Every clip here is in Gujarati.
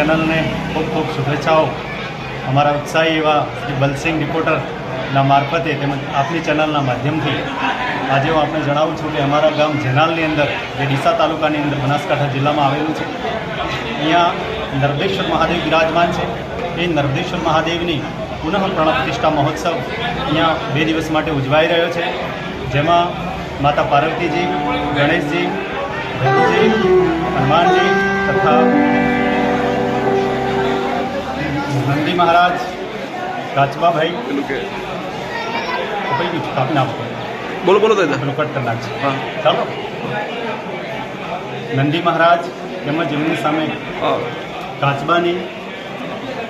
ચેનલને ખૂબ ખૂબ શુભેચ્છાઓ. અમારા ઉત્સાહી એવા શ્રી બલસિંહ રિપોર્ટરના મારફતે તેમજ આપની ચેનલના માધ્યમથી આજે હું આપને જણાવું છું કે અમારા ગામ જેનાલની અંદર, જે ડીસા તાલુકાની અંદર બનાસકાંઠા જિલ્લામાં આવેલું છે, અહીંયા નર્મદેશ્વર મહાદેવ બિરાજમાન છે. એ નર્મદેશ્વર મહાદેવની પુનઃ પ્રતિષ્ઠા મહોત્સવ અહીંયા બે દિવસ માટે ઉજવાઈ રહ્યો છે. જેમાં માતા પાર્વતીજી, ગણેશજી ભગુજી હનુમાનજી તથા નંદી મહારાજ કાચબાભાઈ પેલું કે ભાઈ કાપી નાખો. બોલો બોલો દાદા પેલું કટ કરી નાખશે ચાલો. નંદી મહારાજ તેમજ એમની સામે કાચબાની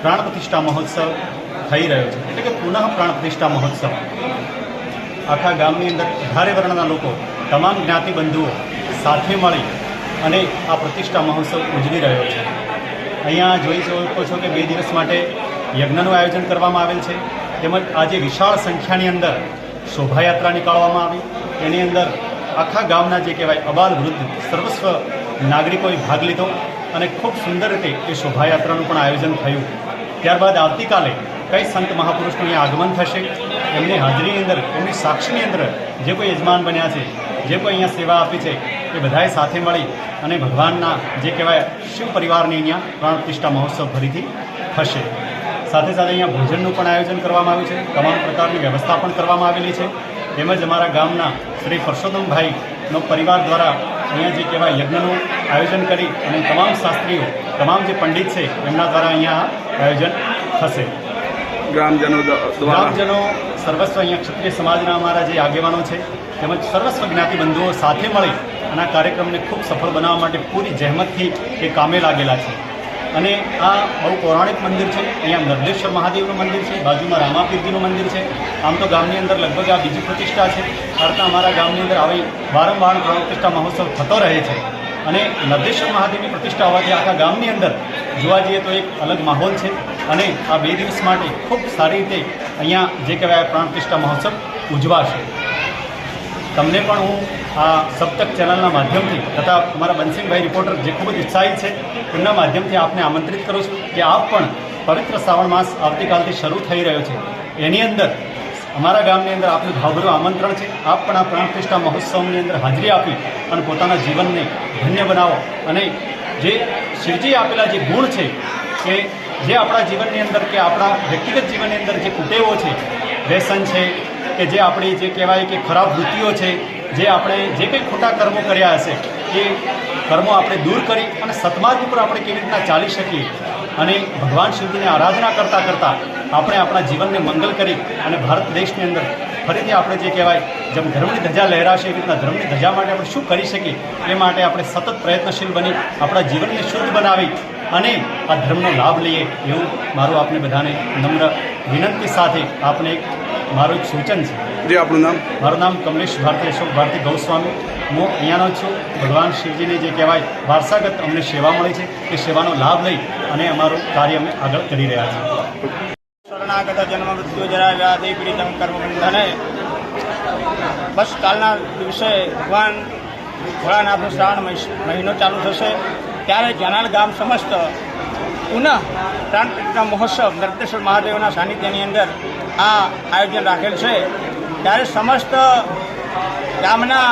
પ્રાણ પ્રતિષ્ઠા મહોત્સવ થઈ રહ્યો છે. એટલે કે પુનઃ પ્રાણ પ્રતિષ્ઠા મહોત્સવ. આખા ગામની અંદર અઢારે વર્ણના લોકો તમામ જ્ઞાતિ બંધુઓ સાથે મળી અને આ પ્રતિષ્ઠા મહોત્સવ ઉજવી રહ્યો છે. અહીંયા જોઈ શકો છો કે બે દિવસ માટે યજ્ઞનું આયોજન કરવામાં આવેલ છે. તેમજ આજે વિશાળ સંખ્યાની અંદર શોભાયાત્રા નીકાળવામાં આવી. એની અંદર આખા ગામના જે કહેવાય અબાલ વૃદ્ધ સર્વસ્વ નાગરિકોએ ભાગ લીધો અને ખૂબ સુંદર રીતે એ શોભાયાત્રાનું પણ આયોજન થયું. ત્યારબાદ આવતીકાલે કઈ સંત મહાપુરુષનું અહીંયા આગમન થશે? એમની હાજરીની અંદર, એમની સાક્ષીની અંદર જે કોઈ યજમાન બન્યા છે જે કોઈ અહીંયા સેવા આપી છે એ બધાએ સાથે મળી અને ભગવાનના જે કહેવાય શિવ પરિવારની અહીંયા પ્રાણ પ્રતિષ્ઠા મહોત્સવ ફરીથી થશે. સાથે સાથે અહીંયા ભોજનનું પણ આયોજન કરવામાં આવ્યું છે. તમામ પ્રકારની વ્યવસ્થા પણ કરવામાં આવેલી છે. તેમજ અમારા ગામના શ્રી પરસોત્તમભાઈનો પરિવાર દ્વારા અહીંયા જે કહેવાય યજ્ઞનું આયોજન કરી અને તમામ શાસ્ત્રીઓ તમામ જે પંડિત છે એમના દ્વારા અહીંયા આયોજન થશે. ગ્રામજનો ગ્રામજનો સર્વસ્વ અહીંયા ક્ષત્રિય સમાજના અમારા જે આગેવાનો છે તેમજ સર્વસ્વ જ્ઞાતિબંધુઓ સાથે મળી અને આ કાર્યક્રમને ખૂબ સફળ બનાવવા માટે પૂરી જહેમતથી એ કામે લાગેલા છે. અને આ બહુ પૌરાણિક મંદિર છે. અહીંયા નર્દેશ્વર મહાદેવનું મંદિર છે, બાજુમાં રામાપીરજીનું મંદિર છે. આમ તો ગામની અંદર લગભગ આ બીજી પ્રતિષ્ઠા છે. અર્થાત અમારા ગામની અંદર આવી વારંવાર પ્રાણ પ્રતિષ્ઠા મહોત્સવ થતો રહે છે. અને નર્દેશ્વર મહાદેવની પ્રતિષ્ઠા હોવાથી આખા ગામની અંદર જોવા જઈએ તો એક અલગ માહોલ છે. અને આ બે દિવસ માટે ખૂબ સારી રીતે અહીંયા જે કહેવાય પ્રાણ પ્રતિષ્ઠા મહોત્સવ ઉજવાશે. તમને પણ હું આ સપ્તક ચેનલના માધ્યમથી તથા અમારા બનસિંહભાઈ રિપોર્ટર જે ખૂબ જ ઉત્સાહિત છે, એમના માધ્યમથી આપને આમંત્રિત કરું છું કે આપ પણ પવિત્ર શ્રાવણ માસ આવતીકાલથી શરૂ થઈ રહ્યો છે. એની અંદર અમારા ગામની અંદર આપનું ભાવભર્યું આમંત્રણ છે. આપ પણ આ પ્રાણપ્રતિષ્ઠા મહોત્સવની અંદર હાજરી આપી અને પોતાના જીવનને ધન્ય બનાવો. અને જે શિવજી આપેલા જે ગુણ છે કે જે આપણા જીવનની અંદર કે આપણા વ્યક્તિગત જીવનની અંદર જે કુટેવો છે, વ્યસન છે કે જે આપણી જે કહેવાય કે ખરાબ વૃત્તિઓ છે, જે આપણે જે કંઈ ખોટા કર્મો કર્યા હશે, એ કર્મો આપણે દૂર કરી અને સતમાર્ગ ઉપર આપણે કેવી રીતના ચાલી શકીએ? અને ભગવાન શિવજીની આરાધના કરતાં કરતાં આપણે આપણા જીવનને મંગલ કરી અને ભારત દેશની અંદર ફરીથી આપણે જે કહેવાય, જેમ ધર્મની ધજા લહેરાશે એવી રીતના ધર્મની ધજા માટે આપણે શું કરી શકીએ? એ માટે આપણે સતત પ્રયત્નશીલ બની આપણા જીવનને શુદ્ધ બનાવી અને આ ધર્મનો લાભ લઈએ એવું મારું આપને બધાને નમ્ર વિનંતી સાથે આપને એક મારું એક સૂચન છે. જે આપણું નામ? મારું નામ કમલેશ ભારતી અશોક ભારતી ગૌસ્વામી. હું અહીંયાનો છું. ભગવાન શિવજીની જે કહેવાય વારસાગત અમને સેવા મળી છે એ સેવાનો લાભ લઈ અને અમારું કાર્ય અમે આગળ કરી રહ્યા છીએ. શરણાગત જન્મ મૃત્યુ જરા વ્યાધિ પીડિતમ કર્મ બંધને બસ કાલના દિવસે ભગવાન ભોળાનાથનો શ્રાવણ મહિ- મહિનો ચાલુ થશે. ત્યારે જનાલ ગામ સમસ્ત પુનઃ પ્રાણ પ્રતિષ્ઠા મહોત્સવ નર્તેશ્વર મહાદેવના સાનિધ્યની અંદર આ આયોજન રાખેલ છે. ત્યારે સમસ્ત ગામના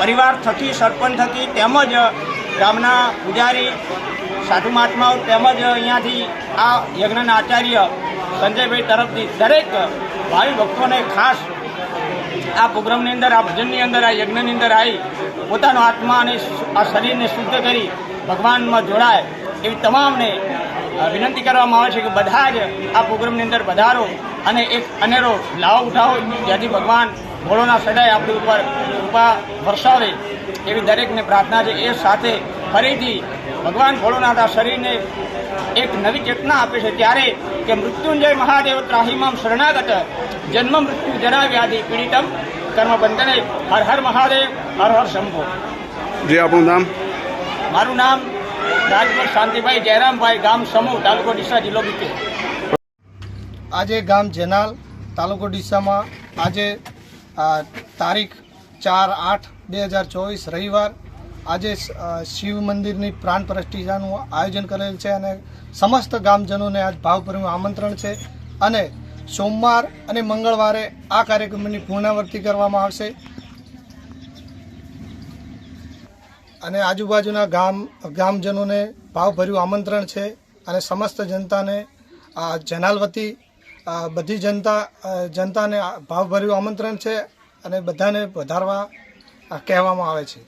પરિવાર થકી, સરપંચ થકી, તેમજ ગામના પૂજારી, સાધુ મહાત્માઓ તેમજ અહીંયાથી આ યજ્ઞના આચાર્ય સંજયભાઈ તરફથી દરેક ભાવિ ભક્તોને ખાસ આ પ્રોગ્રામની અંદર, આ ભજનની અંદર, આ યજ્ઞની અંદર આવી પોતાનો આત્મા અને આ શરીરને શુદ્ધ કરી ભગવાનમાં જોડાય એવી તમામને વિનંતી કરવામાં આવે છે કે બધા જ આ પ્રોગ્રામની અંદર વધારો અને એક અનેરો લાવો ઉઠાવો, જેથી ભગવાન ભોળોના સદાય આપણી ઉપર કૃપા વરસાવે એવી દરેકને પ્રાર્થના છે. એ સાથે ફરીથી ભગવાન ભોળોનાથા શરીરને એક નવી ચેતના આપે છે ત્યારે કે મૃત્યુંજય મહાદેવ ત્રાહિમામ શરણાગત, જન્મ મૃત્યુ જરા પીડિતમ. કર્મ બંધને હર હર મહાદેવ, હર હર શંભો. જે, આપણું નામ મારું નામ રાજકોટ શાંતિભાઈ જયરામભાઈ, ગામ સમૂહ, તાલુકો ડીસા, જિલ્લો બીકે. આજે ગામ જેનાલ, તાલુકો ડીસામાં આજે તારીખ ચાર આઠ બે હજાર ચોવીસ રવિવાર આજે શિવ મંદિરની પ્રાણ પ્રતિષ્ઠાનું આયોજન કરેલ છે અને સમસ્ત ગામજનોને આજ ભાવભર્યું આમંત્રણ છે અને સોમવાર અને મંગળવારે આ કાર્યક્રમની પુનરાવર્તિ કરવામાં આવશે. અને આજુબાજુના ગામ, ગામજનોને ભાવભર્યું આમંત્રણ છે અને સમસ્ત જનતાને જનાલ વતી બધી જનતા જનતાને ભાવભર્યું આમંત્રણ છે અને બધાને વધારવા કહેવામાં આવે છે.